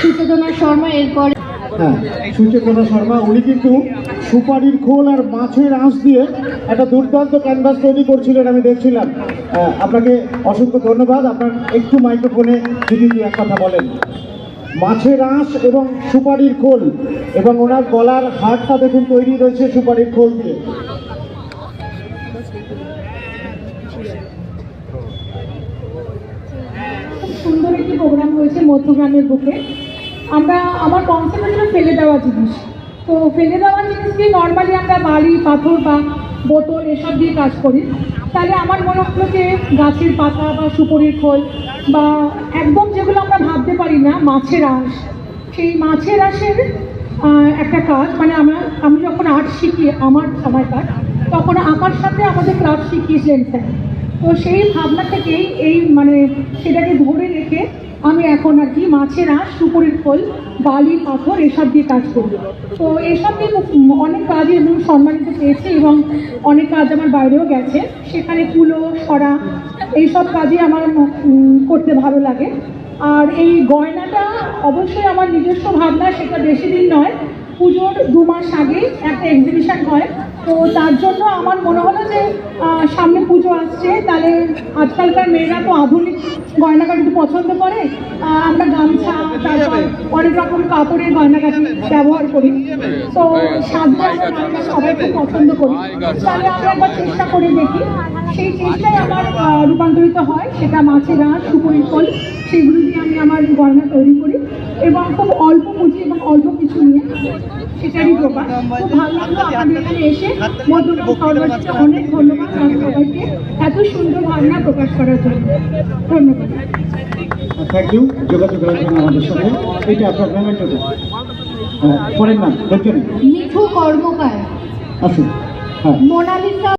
সুচেতনা শর্মা হ্যাঁ শর্মা, উনি কিন্তু সুপারির খোল আর মাছের আঁশ দিয়ে একটা দুর্দান্ত ক্যানভাস তৈরি করছিলেন, আমি দেখছিলাম। আপনাকে অসংখ্য ধন্যবাদ। আপনার একটু মাইক্রোফোনে যদি দু এক কথা বলেন। মাছের আঁশ এবং সুপারির খোল এবং ওনার গলার হারটা দেখুন, তৈরি রয়েছে সুপারির খোল দিয়ে। সুন্দর একটি প্রোগ্রাম হয়েছে মধ্যগ্রামের বুকে। আমরা, আমার কনসেপ্ট ছিল ফেলে দেওয়া জিনিস। তো ফেলে দেওয়া জিনিস দিয়ে নর্মালি আমরা বাড়ি পাথর বা বোতল এসব দিয়ে কাজ করি। তাহলে আমার মনে হলো যে গাছের পাতা বা সুপরির খোল বা একদম যেগুলো আমরা ভাবতে পারি না, মাছের আঁশ, সেই মাছের আঁশের একটা কাজ। মানে আমার, আমি যখন আর্ট শিখি, আমার সময়কার তখন আঁকার সাথে আমাদের ক্রাফট শিখিয়েছিলেন স্যার। তো সেই ভাবনা থেকেই এই মানে সেটাকে ধরে রেখে আমি এখন আর কি মাছের আঁশ সুপুরির খোল, বালি, পাথর এসব দিয়ে কাজ করি তো এসব দিয়ে অনেক কাজই এবং সম্মানিত পেয়েছি এবং অনেক কাজ আমার বাইরেও গেছে। সেখানে কুলো সরা এইসব কাজই আমার করতে ভালো লাগে। আর এই গয়নাটা অবশ্যই আমার নিজস্ব ভাবনা, সেটা বেশি দিন নয়। পুজোর দু মাস আগে একটা এক্সিবিশন হয় তো তার জন্য আমার মনে হলো যে সামনে পুজো আসছে, তাহলে আজকালকার মেয়েরা তো আধুনিক গয়নাগাটি তো পছন্দ করে আমরা গামছা, তারপর অনেক রকম কাপড়ের গয়নাগাটি ব্যবহার করি। তো সাজতে আমরা সবাই খুব পছন্দ করি। তাহলে আমরা একবার চেষ্টা করে দেখি। সেই চেষ্টায় আমার রূপান্তরিত হয়, সেটা মাছের আঁশ সুপুরি ফল, সেগুলো দিয়ে আমি আমার গয়না তৈরি করি। এবং খুব অল্প পুঁজি এবং অল্প কিছু নিয়ে প্রকাশ খুব ভালো লাগল এখানে এসে। অনেক ধন্যবাদ সবাইকে। এত সুন্দর ভাবনা প্রকাশ করার জন্য। ধন্যবাদ। থ্যাংক ইউ যোগাযোগ আমাদের এটা আপনার পেমেন্টটা পরের নাম বলছেন মিঠু কর্মকার। আসুন। হ্যাঁ। মোনালিসা